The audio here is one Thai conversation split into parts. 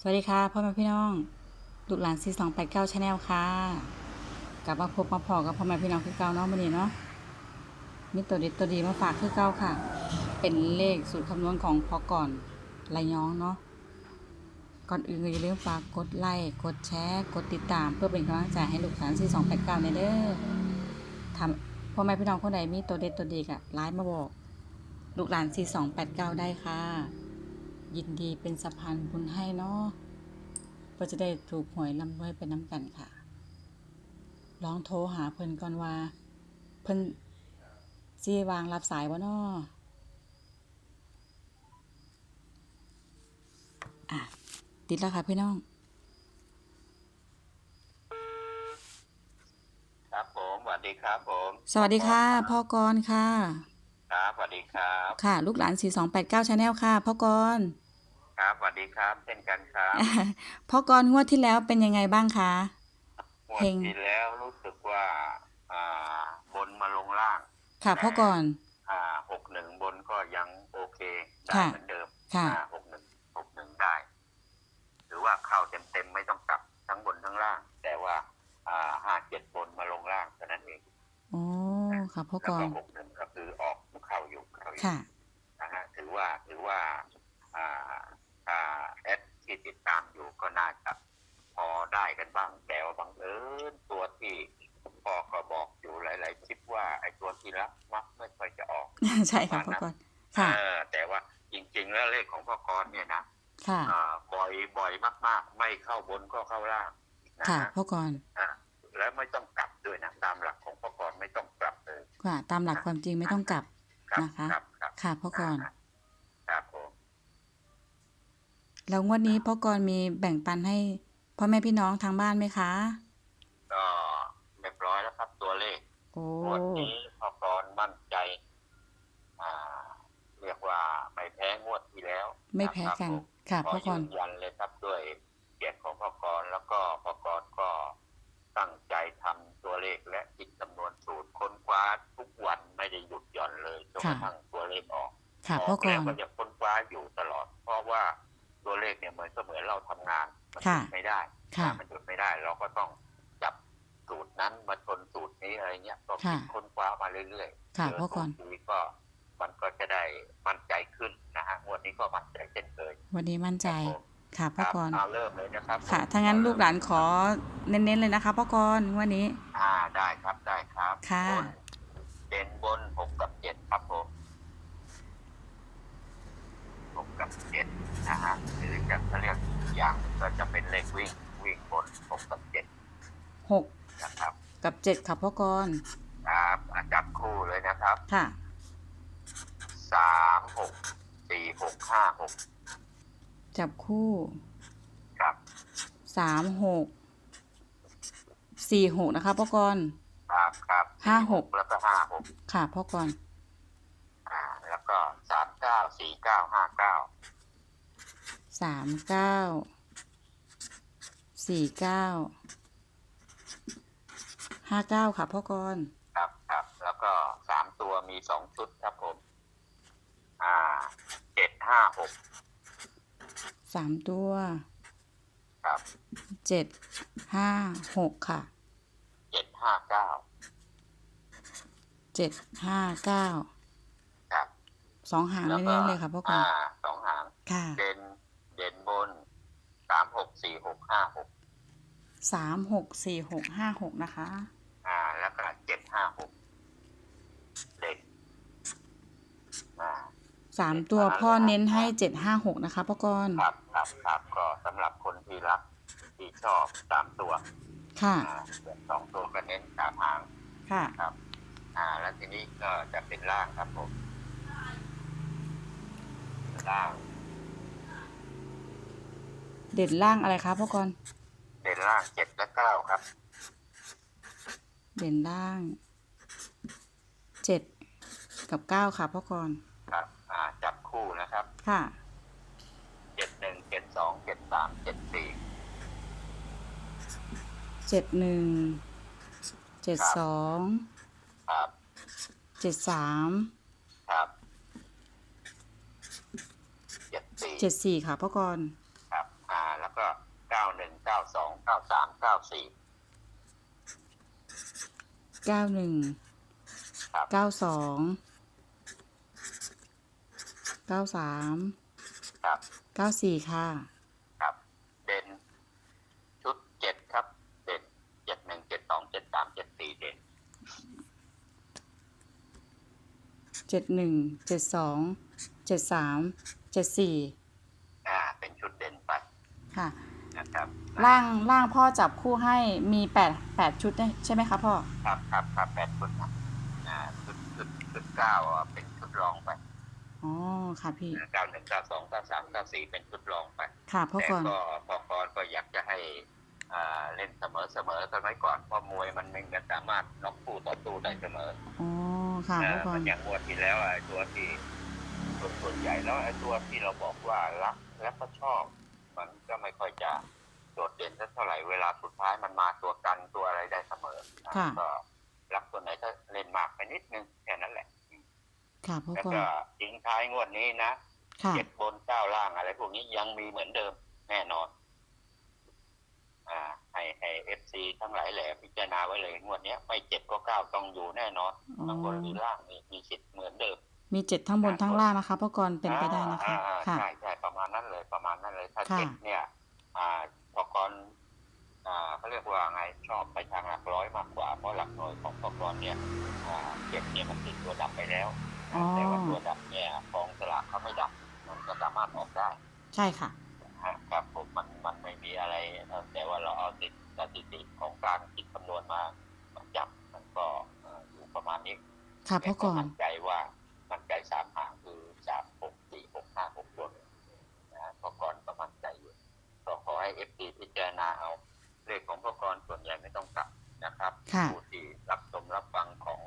สวัสดีค่ะพ่อแม่พี่น้องลูกหลานซีสองแปดเก้าชาแนลค่ะ กลับมาพบมาพอกับพ่อแม่พี่น้องคือเก่าเนาะมื่อนี้เนาะมีตัวเด็ดตัวดีมาฝากคือเก่าค่ะ เป็นเลขสูตรคำนวณของพอก่อนระยองเนาะก่อนอื่นก็อย่าลืมฝากกดไลค์กดแชร์กดติดตาม เพื่อเป็นกำลังใจให้ลูกหลานซีสองแปดเก้าในเด้อทำพ่อแม่พี่น้องคนใดมีตัวเด็ดตัวดีก็ไลน์มาบอก ลูกหลานซีสองแปดเก้าได้ค่ะ ยินดีเป็นสะพานบุญให้เนาะเพื่อจะได้ถูกหวยลำรวยไปน้ำกันค่ะ ลองโทรหาเพิ่นก่อนว่า เพิ่นซีวางรับสายบ่เนาะอะ ติดแล้วค่ะพี่น้อง ครับผมสวัสดีครับผม สวัสดีค่ะ พ่อกรณ์ค่ะ ครับสวัสดีครับค่ะ ลูกหลาน 4289 Channel ค่ะพ่อกรณ์ครับสวัสดีครับเช่นกันครับพ่อกรณ์งวดที่แล้วเป็นยังไงบ้างคะงวดเพลงที่แล้วรู้สึกว่าอ่าบนมาลงล่าง ค่ะพ่อกรณ์อ่าหกหนึ่งบนก็ยังโอเคได้ค่ะเหมือนเดิมค่ะอ่าหกหนึ่งหกหนึ่งได้ หรือว่าเข้าเต็มเต็มๆไม่ต้องกลับทั้งบนทั้งล่าง แต่ว่าอ่าห้าเจ็ดบนมาลงล่างเท่านั้นเองโอ้ค่ะพ่อแล้วกก็รณ์ ค่ะนะฮะถือว่าถือว่าอ่าอ่าแอดที่ติดตามอยู่ก็น่าจะพอได้กันบ้างแต่ว่าบังเอิญตัวที่พ่อก็บอกอยู่หลาย ๆ คลิปว่าไอ้ตัวที่รับมักไม่ค่อยจะออกใช่ค่ะพ่อกรณ์ค่ะเออแต่ว่าจริง ๆ แล้วเลขของพ่อกรเนี่ยนะค่ะอ่าบ่อยบ่อยมาก ๆ ไม่เข้าบนก็เข้าล่างนะค่ะฮะพ่อกรณ์อ่าแล้วไม่ต้องกลับด้วยนะตามหลักของพ่อกรไม่ต้องกลับเลยค่ะตามหลักความจริงไม่ต้องกลับครับ นะคะครับครับค่ะพ่อกรณ์ครับผมแล้วงวดนี้พ่อกรณ์มีแบ่งปันให้พ่อแม่พี่น้องทางบ้านไหมคะก็เรียบร้อยแล้วครับตัวเลขโอ้งวดนี้พอกรมั่นใจอ่าเรียกว่าไม่แพ้งวดที่แล้ว ไม่แพ้กันครับผมค่ะขพ่ออกยืรณ์นยันเลยครับด้วยเกียรติของพอกรแล้วก็พอกรก็ตั้งใจทำตัวเลขและคิดจำนวนสูตรค้นคว้าทุกวันไม่ได้หยุดหย่อน เลยจนกระทั่งตัวเลขออกค่ะอพ่ออกกแล้วรณ์ก็จะค้นคว้าอยู่ตลอด เพราะว่าตัวเลขเนี่ยเหมือนก็เหมือนเราทำงานมัหค่ะ ยุดไม่ได้ค่ะ ถ้ามันหยุดไม่ได้ เราก็ต้องจับสูตรนั้นมาชนสูตรนี้อะไรเงี้ยก็คิดค่ะค้นคว้ามาเรื่อยๆค่ะเจอพ่อกรณ์สูตนี้ก็มันก็จะได้มั่นใจขึ้นนะฮะงวดนี้ก็มั่นใจเช่นเคยวันนี้มั่นใจครับผมค่ะพ่อกรณ์เอาเริ่มเลยนะครับค่ะ ถ้างั้นลูกหลานขอเน้นๆเลยนะคะพ่อกรณ์งวันนี้ อ่าได้ครับได้ครับค่ะ บนเด่นบนหกกับเจ็ดครับผมหกกับเจ็ด นะฮะหรือจะเขาเรียกอีกอย่างหนึ่งก็จะเป็นเลขวิ่งวิ่งบนหกกับเจ็ดหกนะครับ กับเจ็ดค่ะพ่อกรณ์ครับอะจับคู่เลยนะครับค่ะสามหกสี่หกห้าหกจับคู่ครับสามหกสี่หกนะคะพ่อกรณ์ ครับครับห้าหก แล้วก็ห้าหกค่ะพ่อกรณ์ อ่าแล้วก็สามเก้าสี่เก้าห้าเก้า สามเก้าสี่เก้าห้าเก้าค่ะพ่อกรณ์ครับครับ แล้วก็สามตัวมีสองชุดครับผม อ่าเจ็ดห้าหกสามตัวครับเจ็ดห้าหกค่ะเจ็ดห้าเก้าเจ็ดห้าเก้าครับสองหางแล้วก็เน้นๆเลยค่ะพ่อกรอ่าณ์สองหางค่ะเด่นเด่นบนสาม หกสี่หกห้าหกสามหกสี่หกห้าหกนะคะ อ่า แล้วก็เจ็ดห้าหกเด่นอ่าสามตัวพ่อเน้นให้เจ็ดห้าหกนะคะพ่อกรณ์ครับครับครับก็สำหรับคนที่รักที่ชอบสามตัวค่ะ อ่าส่วนสองตัวก็เน้นสามหาง ค่ะ ครับ อ่า แล้วทีนี้ก็จะเป็นล่างครับผม ล่าง เด่นล่างอะไรคะพ่อกรณ์เด่นล่างเจ็ดและเก้าครับ เด่นล่างเจ็ดกับเก้าค่ะพ่อกรณ์ครับอ่าจับคู่นะครับค่ะเจ็ดหนึ่งเจ็ดสองเจ็ดสามเจ็ดสี่เจ็ดหนึ่งเจ็ดสองครับเจ็ดสามครับเจ็ดสี่เจ็ดสี่ค่ะพ่อกรณ์ครับอ่าแล้ว สองเก้าสามเก้าสี่เก้าหนึ่งครับเก้าสองเก้าสามครับเก้าสี่ค่ะ ครับ เด่นชุดเจ็ดครับ เด่นเจ็ดหนึ่งเจ็ดสองเจ็ดสามเจ็ดสี่เด่นเจ็ดหนึ่งเจ็ดสองเจ็ดสามเจ็ดสี่ อ่า เป็นชุดเด่นไป ค่ะ นะค รับล่างล่างพ่อจับคู่ให้มีแปดแปดชุดเนี่ยใช่ไหมคะพ่อ ครับครับครับแปดชุดนะอ่าชุดชุดชุดเก้าอะเป็นชุดรองไปอ๋อค่ะพี่เก้าหนึ่งเก้าสองเก้าสามเก้าสี่เป็นชุดรองไปค่ะพ่อแต่ก่อนก็พอกรก็อยากจะให้อ่าเล่นเสมอเสมอกันไว้ก่อนเพราะมวยมันไม่สามารถน็อกคู่ต่อสู้ได้เสมออ๋อค่ะเอพ่ออก่อมันนอย่างงวดที่แล้วอะไอ้ตัวที่ส่วนส่วนใหญ่แล้วไอ้ตัวที่เราบอกว่ารักและก็ชอบ มันก็ไม่ค่อยจะโดดเด่น สักเท่าไหร่เวลาสุดท้ายมันมาตัวกันตัวอะไรได้เสมอนะค่ะก็รักตัวไหนก็เล่นมากไปนิดนึงแค่นั้นแหละค่ะพ่อแล้วก่อนก็ทิ้งท้ายงวดนี้นะค่ะเจ็ดบนเก้าล่างอะไรพวกนี้ยังมีเหมือนเดิมแน่นอน อ่าให้ให้เอฟซีทั้งหลายแหล่พิจารณาไว้เลยงวดเนี้ยไม่เจ็ดก็เก้าต้องอยู่แน่นอนอ๋อทั้งบนหรือล่างมีมีสิทธิ์เหมือนเดิม มีเจ็ดทั้งบนทั้งล่างนะคะพ่อก่อนเป็นไปได้นะคะอ่าอ่าค่ะใช่ใช่ประมาณนั้นเลยประมาณนั้นเลยถ้าค่ะเจ็ดเนี่ย อ่าพอกรอ่าเขาเรียกว่าไงชอบไปทางหลักร้อยมากกว่า เพราะหลักหน่วยของพอกรเนี่ยอ่าเจ็ดเนี่ยมันติดตัวดับไปแล้วอ๋อแต่ว่าตัวดับเนี่ยของสลากเขาไม่ดับ มันก็สามารถออกได้ ใช่ค่ะนะฮะครับผมมันมันไม่มีอะไรเอ่อแต่ว่าเราเอาติดสถิติของการคิดคำนวณมามาจับมันก็เอ่ออยู่ประมาณนี้ค่ะพ่อก่อนมั่นใจว่ามั่นใจสามหางคือสามหกสี่หกห้าหกตัวนะฮะพอก่อนก็มั่นใจอยู่ก็ขอให้เอฟซีพิจารณาเอาเลขของพอกรส่วนใหญ่ไม่ต้องกลับนะครับ ค่ะ ผู้ที่รับชมรับฟังของ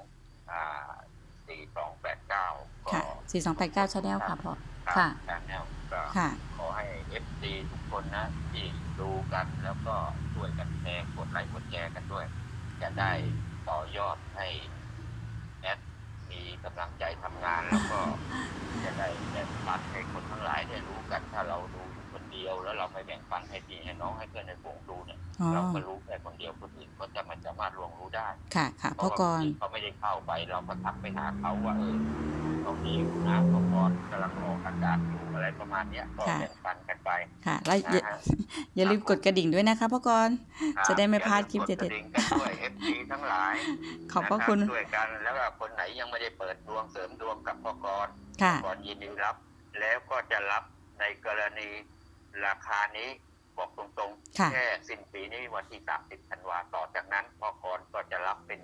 อ่าสี่สองแปดเก้าก็ ค่ะ สี่สองแปดเก้าชาแนลค่ะพ่อครับค่ะชาแนลก็ค่ะ ขอให้เอฟซีทุกคนนะที่ดูกันแล้วก็ช่วยกันแชร์กดไลค์กดแชร์กันด้วย จะได้ต่อยอดให้แอดมีกำลังใจทำงานแล้วก็จะได้แบ่งปันให้คนทั้งหลายได้รู้กันถ้าเราดูอยู่คน เดียวแล้วเราไม่แบ่งปันให้พี่ให้น้องให้เพื่อนในวงดูเนี่ยอ๋อเราก็รู้แค่คนเดียวคนอื่นก็จะไม่สามารถล่วงรู้ได้ค่ะค่ะเพพ่อราะว่าก่อนบางทีเขาไม่ได้เข้าไปเราก็ทักไปหาเขาว่าเออตรงนี้อยู่นะพอกรกำลังออกอากาศอยู่อะไรประมาณเนี้ยก็ค่ะ แบ่งปันกันไป ค่ะแล้วอย่านะฮะ อย่าลืมกดกระดิ่งด้วยนะคะพ่อก่อนครับจะได้ไม่พลาดคลิปอย่เด็ดๆลืมกกระดิ่งกันด้วยเอฟซีทั้งหลายขอบพระคุณนช่วยกันแล้วก็คนไหนยังไม่ได้เปิดดวงเสริมดวงกับพกร ค่ะ ก่อนยินดีรับ แล้วก็จะรับในกรณี ราคานี้บอกตรงค่ะๆแค่สิ้นปีนี้วันที่ 30ธันวาต่อจากนั้นพกรก็จะรับเป็น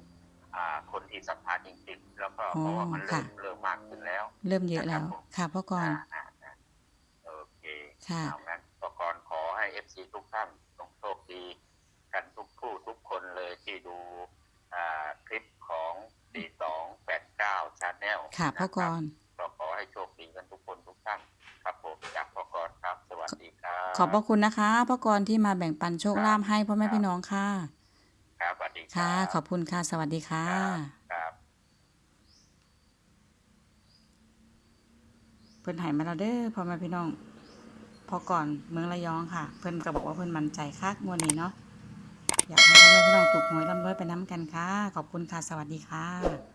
อ่าคนที่ศรัทธาจริงๆ แล้วก็เพราะว่ามันเริ่มค่ะเริ่มมากขึ้นแล้ว เริ่มเยอะแล้ว ค่ะพ่อก่อนาอ่าอ่าโอเคค่ะเอางั้นพกรขอให้เอฟซีทุกท่านต้องโชคดี กันทุกผู้ทุกคนเลยที่ดูอ่าคลิปของ 4289 Channel ค่ะพ่อก่อนก็ขอให้ ขอบพระคุณนะคะพ่อกรที่มาแบ่งปันโชคลาภให้พ่อแม่พี่น้องค่ะ ครับสวัสดีครัค่ะ ขอบคุณค่ะ สวัสดีค่ะ ครับเพิ่นใหายมาแล้วเด้อพ่อแม่พี่น้องพอก่อนเมืองระยองค่ะ เพิ่นก็บอกว่าเพิ่นมั่นใจคักงวดนี้เนาะอยากให้พ่อแม่พี่น้องถูกหวยร่ำรวยไปน้ำกันค่ะ ขอบคุณค่ะ สวัสดีค่ะ